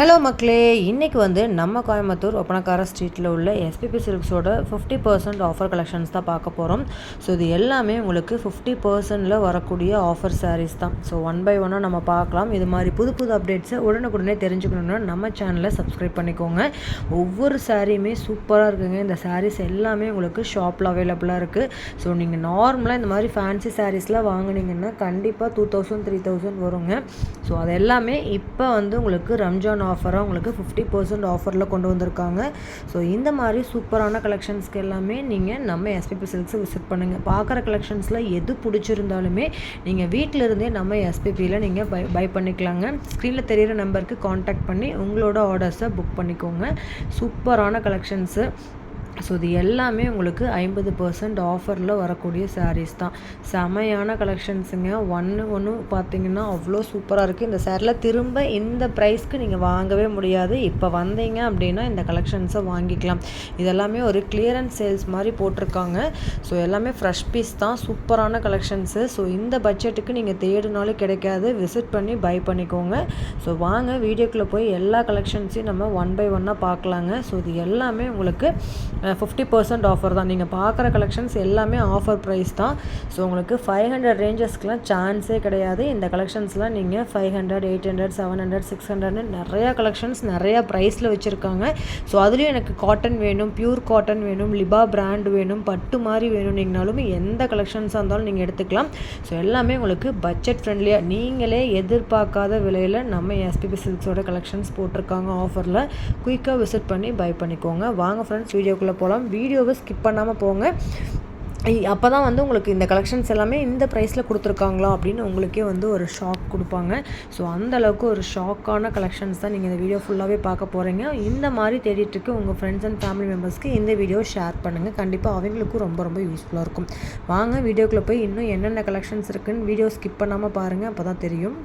Hello மக்களே இன்றைக்கி வந்து நம்ம கோயம்புத்தூர் ஒப்பனக்கார ஸ்ட்ரீட்டில் உள்ள எஸ்பிபி சில்க்ஸோட ஃபிஃப்டி பர்சன்ட் ஆஃபர் கலெக்ஷன்ஸ் தான் பார்க்க போகிறோம் ஸோ இது எல்லாமே உங்களுக்கு ஃபிஃப்டி பர்சன்டில் வரக்கூடிய ஆஃபர் சாரீஸ் தான். ஸோ ஒன் பை ஒன்னாக நம்ம பார்க்கலாம். இது மாதிரி புது புது அப்டேட்ஸை உடனுக்குடனே தெரிஞ்சுக்கணுன்னா நம்ம சேனலை சப்ஸ்கிரைப் பண்ணிக்கோங்க. ஒவ்வொரு சாரியுமே சூப்பராக இருக்குங்க. இந்த சாரீஸ் எல்லாமே உங்களுக்கு ஷாப்பில் அவைலபிளாக இருக்குது ஸோ நீங்கள் நார்மலாக இந்த மாதிரி ஃபேன்சி சாரீஸ்லாம் வாங்குனீங்கன்னா கண்டிப்பாக டூ தௌசண்ட் த்ரீ தௌசண்ட் வருங்க. ஸோ அது எல்லாமே இப்போ வந்து உங்களுக்கு ரம்ஜான் ஆஃபராக உங்களுக்கு ஃபிஃப்டி பர்சன்ட் ஆஃபரில் கொண்டு வந்திருக்காங்க. ஸோ இந்த மாதிரி சூப்பரான கலெக்ஷன்ஸ்க்கு எல்லாமே நீங்கள் நம்ம எஸ்பிபி சில்க்ஸை விசிட் பண்ணுங்கள் பார்க்குற கலெக்ஷன்ஸில் எது பிடிச்சிருந்தாலுமே நீங்கள் வீட்டில் இருந்தே நம்ம எஸ்பிபியில் நீங்கள் பை பை பண்ணிக்கலாங்க. ஸ்க்ரீனில் தெரியிற நம்பருக்கு காண்டாக்ட் பண்ணி உங்களோட ஆர்டர்ஸை புக் பண்ணிக்கோங்க. சூப்பரான கலெக்ஷன்ஸு ஸோ இது எல்லாமே உங்களுக்கு ஐம்பது பர்சன்ட் ஆஃபரில் வரக்கூடிய சாரீஸ் தான். செமையான கலெக்ஷன்ஸுங்க ஒன்று ஒன்று பார்த்தீங்கன்னா அவ்வளோ சூப்பராக இருக்குது இந்த சேரில் திரும்ப இந்த ப்ரைஸ்க்கு நீங்கள் வாங்கவே முடியாது. இப்போ வந்தீங்க அப்படின்னா இந்த கலெக்ஷன்ஸை வாங்கிக்கலாம். இதெல்லாமே ஒரு கிளியரன்ஸ் சேல்ஸ் மாதிரி போட்டிருக்காங்க. ஸோ எல்லாமே ஃப்ரெஷ் பீஸ் தான். சூப்பரான கலெக்ஷன்ஸு ஸோ இந்த பட்ஜெட்டுக்கு நீங்கள் தேடினாலும் கிடைக்காது. விசிட் பண்ணி பை பண்ணிக்கோங்க. ஸோ வாங்க வீடியோக்குள்ளே போய் எல்லா கலெக்ஷன்ஸையும் நம்ம ஒன் பை ஒன்னாக பார்க்கலாங்க. ஸோ இது எல்லாமே உங்களுக்கு ஃபிஃப்டி பர்சன்ட் ஆஃபர் தான். நீங்கள் பார்க்குற கலெக்ஷன்ஸ் எல்லாமே ஆஃபர் ப்ரைஸ் தான். ஸோ உங்களுக்கு ஃபைவ் ஹண்ட்ரட் ரேஞ்சஸ்க்குலாம் சான்ஸே கிடையாது. இந்த கலெக்ஷன்ஸ்லாம் நீங்கள் five hundred eight hundred seven hundred six ஹண்ட்ரட்னு நிறையா கலெக்ஷன்ஸ் நிறையா ப்ரைஸில் வச்சுருக்காங்க. ஸோ அதுலேயும் எனக்கு காட்டன் வேணும் பியூர் காட்டன் வேணும் லிபா பிராண்ட் வேணும் பட்டு மாதிரி வேணும்னீங்கனாலும் எந்த கலெக்ஷன்ஸாக இருந்தாலும் நீங்கள் எடுத்துக்கலாம். ஸோ எல்லாமே உங்களுக்கு பட்ஜெட் ஃப்ரெண்ட்லியாக நீங்களே எதிர்பார்க்காத விலையில் நம்ம எஸ்பிபி சில்க்ஸோட கலெக்ஷன்ஸ் போட்டிருக்காங்க ஆஃபரில் குயிக்காக விசிட் பண்ணி பை பண்ணிக்கோங்க. வாங்க ஃப்ரெண்ட்ஸ் வீடியோக்குள்ளே போகலாம். வீடியோவை ஸ்கிப் பண்ணாமல் போங்க. அப்போ தான் வந்து உங்களுக்கு இந்த கலெக்ஷன்ஸ் எல்லாமே இந்த ப்ரைஸில் கொடுத்துருக்காங்களா அப்படின்னு உங்களுக்கே வந்து ஒரு ஷாக் கொடுப்பாங்க. ஸோ அந்தளவுக்கு ஒரு ஷாக்கான கலெக்ஷன்ஸ் தான் நீங்கள் இந்த வீடியோ ஃபுல்லாகவே பார்க்க போகிறீங்க இந்த மாதிரி தேடிட்டுருக்கு உங்கள் ஃப்ரெண்ட்ஸ் அண்ட் ஃபேமிலி மெம்பர்ஸ்க்கு இந்த வீடியோ ஷேர் பண்ணுங்கள் கண்டிப்பாக அவங்களுக்கும் ரொம்ப ரொம்ப யூஸ்ஃபுல்லாக இருக்கும். வாங்க வீடியோக்குள்ளே போய் இன்னும் என்னென்ன கலெக்ஷன்ஸ் இருக்குன்னு வீடியோ ஸ்கிப் பண்ணாமல் பாருங்கள் அப்போ தான் தெரியும்.